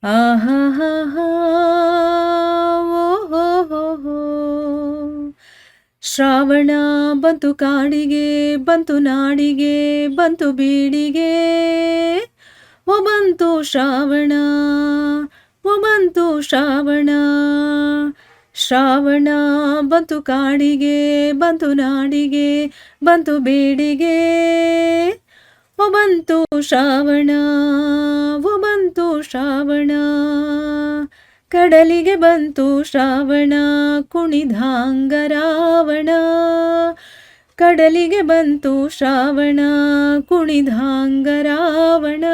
Ah ha ha ha. ಬಂತು ಕಾಡಿಗೆ, ಬಂತು ನಾಡಿಗೆ, ಬಂತು ಬೀಡಿಗೆ. ಓ ಬಂತು ಶ್ರಾವಣ, ಓ ಬಂತು ಶ್ರಾವಣ. ಶ್ರಾವಣ ಬಂತು ಕಾಡಿಗೆ, ಬಂತು ನಾಡಿಗೆ, ಬಂತು ಬೀಡಿಗೆ. ಓ ಬಂತು ಶ್ರಾವಣ, ಓ ಬಂತು ಶ್ರಾವಣ. ಕಡಲಿಗೆ ಬಂತು ಶ್ರಾವಣ, ಕುಣಿದಾಂಗ ರಾವಣ. ಕಡಲಿಗೆ ಬಂತು ಶ್ರಾವಣ, ಕುಣಿದಾಂಗ ರಾವಣ.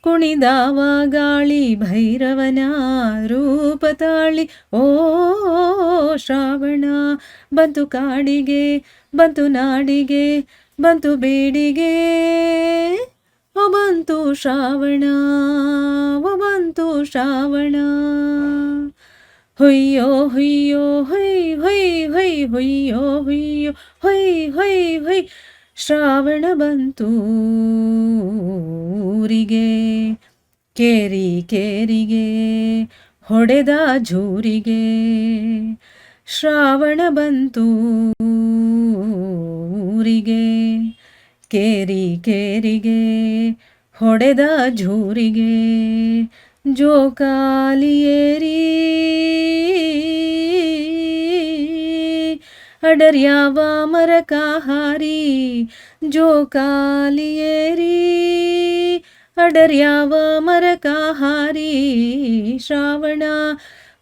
ಕುಣಿದಾವ ಗಾಳಿ ಭೈರವನ ರೂಪ ತಾಳಿ. ಓ, ಶ್ರಾವಣ, ಬಂತು ಕಾಡಿಗೆ, ಬಂತು ನಾಡಿಗೆ, ಬಂತು ಬೇಡಿಗೆ. ಓ, ಬಂತು ಶ್ರಾವಣ, ಓ, ಬಂತು ಶ್ರಾವಣ. ಹೊಯ್ಯೋ ಹೊಯ್ಯೋ, ಹೊಯ್ ಹೊಯ್ ಹೊಯ್, ಹೊಯ್ಯೋ ಹೊಯ್ಯೋ, ಹೊಯ್ ಹೊಯ್ ಹೊಯ್. ಶ್ರಾವಣ ಬಂತು ಊರಿಗೆ, ಕೇರಿ, ಕೇರಿಗೆ, ಹೊಡೆದ ಝೂರಿಗೆ. ಶ್ರಾವಣ ಬಂತು ಊರಿಗೆ, ಕೇರಿ, ಕೇರಿಗೆ, ಹೊಡೆದ ಝೂರಿಗೆ. ಜೋಕಾಲಿಯೇರಿ ಅಡರ್ಯಾವ ಮರಕಾಹಾರಿ ಜೋಕಾಲಿಯೇರಿ ಅಡರ್ಯಾವ ಮರಕಾಹಾರಿ ಶ್ರಾವಣ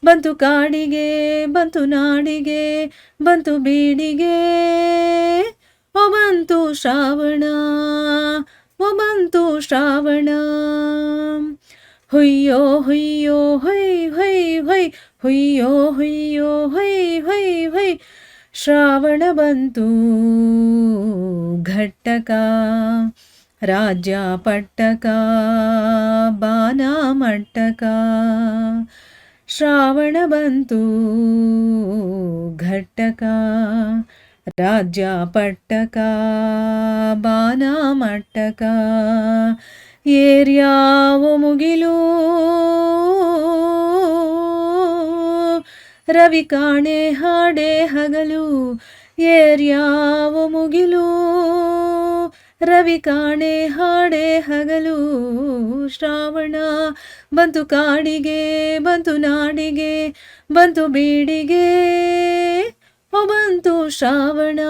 ಬಂತು ಕಾಡಿಗೆ, ಬಂತು ನಾಡಿಗೆ, ಬಂತು ಬೀಡಿಗೆ. ಒಬಂತು ಬಂತು ಶ್ರಾವಣ ಒಬಂತು ಬಂತು ಶ್ರಾವಣ. ಹೊಯ್ಯೋ ಹೊಯ್ಯೋ, ಹೊಯ್ ಹೊಯ್ ಹೊಯ್. ಹೊಯ್ಯೋ ಹೊಯ್ಯೋ, ಹೊಯ್ ಹೊಯ್ ಹೊಯ್. ಶ್ರಾವಣ ಬಂತು, ಘಟ್ಟಕ. ರಾಜ್ಯ ಪಟ್ಟಕ, ಬಾನ ಮಟ್ಟಕ. ಶ್ರಾವಣ ಬಂತು, ಘಟ್ಟಕ. ರಾಜ್ಯ ಪಟ್ಟಕ, ಬಾನ ಮಟ್ಟಕ. ಏರ್ಯಾವು ಮುಗಿಲು ರವಿ ಕಾಣೆ ಹಾಡೆ ಹಗಲು, ಏರ್ಯಾವ ಮುಗಿಲು. ರವಿ ಕಾಣೆ ಹಾಡೆ ಹಗಲು, ಶ್ರಾವಣ ಬಂತು ಕಾಡಿಗೆ, ಬಂತು ನಾಡಿಗೆ, ಬಂತು ಬೀಡಿಗೆ. ಓ ಬಂತು ಶ್ರಾವಣ,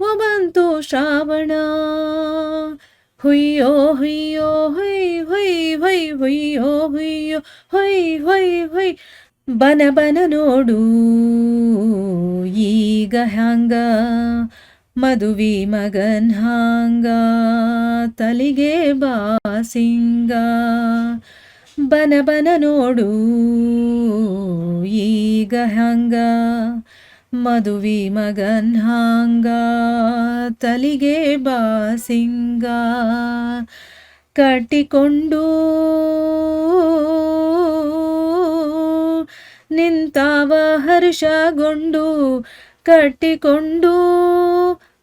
ಓ ಬಂತು ಶ್ರಾವಣ. ಹುಯ್ಯೋ ಹುಯ್ಯೋ, ಹೊಯ್ ಹೊಯ್ ಹೊಯ್ ಹುಯ್ಯೋ ಹುಯ್ಯೋ, ಹೊಯ್ ಹೊಯ್ ಹೊಯ್. ಬನ ಬನ ನೋಡು. ಈಗ ಹ್ಯಾಂಗ? ಮದುವಿ ಮಗನ್ ಹಾಂಗ? ತಲಿಗೆ ಬಾಸಿಂಗ ಬನ ಬನ ನೋಡು. ಈಗ ಹ್ಯಾಂಗ? ಮದುವಿ ಮಗನ್ ಹಾಂಗ? ತಲಿಗೆ ಬಾಸಿಂಗ ಕಟ್ಟಿಕೊಂಡು ನಿಂತಾವ ಹರ್ಷಗೊಂಡು, ಕಟ್ಟಿಕೊಂಡು.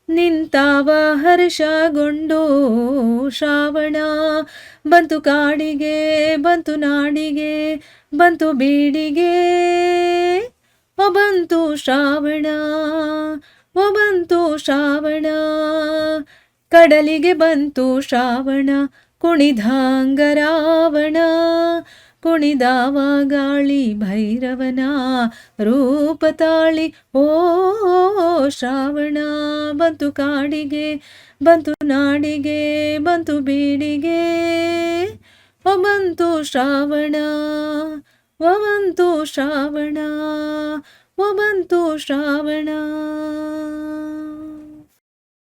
ನಿಂತಾವ ಹರ್ಷಗೊಂಡು, ಶ್ರಾವಣ ಬಂತು ಕಾಡಿಗೆ, ಬಂತು ನಾಡಿಗೆ, ಬಂತು ಬೀಡಿಗೆ. ಒಬಂತು ಬಂತು ಶ್ರಾವಣ ಒಬಂತು ಬಂತು ಶ್ರಾವಣ, ಕಡಲಿಗೆ ಬಂತು ಶ್ರಾವಣ, ಕುಣಿದಾಂಗ ರಾವಣ. ಕುಣಿದಾವ ಗಾಳಿ ಭೈರವನ ರೂಪ ತಾಳಿ, ಓ ಶ್ರಾವಣ, ಬಂತು ಕಾಡಿಗೆ, ಬಂತು ನಾಡಿಗೆ, ಬಂತು ಬೀಡಿಗೆ. ಓ ಬಂತು ಶ್ರಾವಣ ಒಬಂತು ಬಂತು ಶ್ರಾವಣ ಒಬಂತು ಬಂತು ಶ್ರಾವಣ.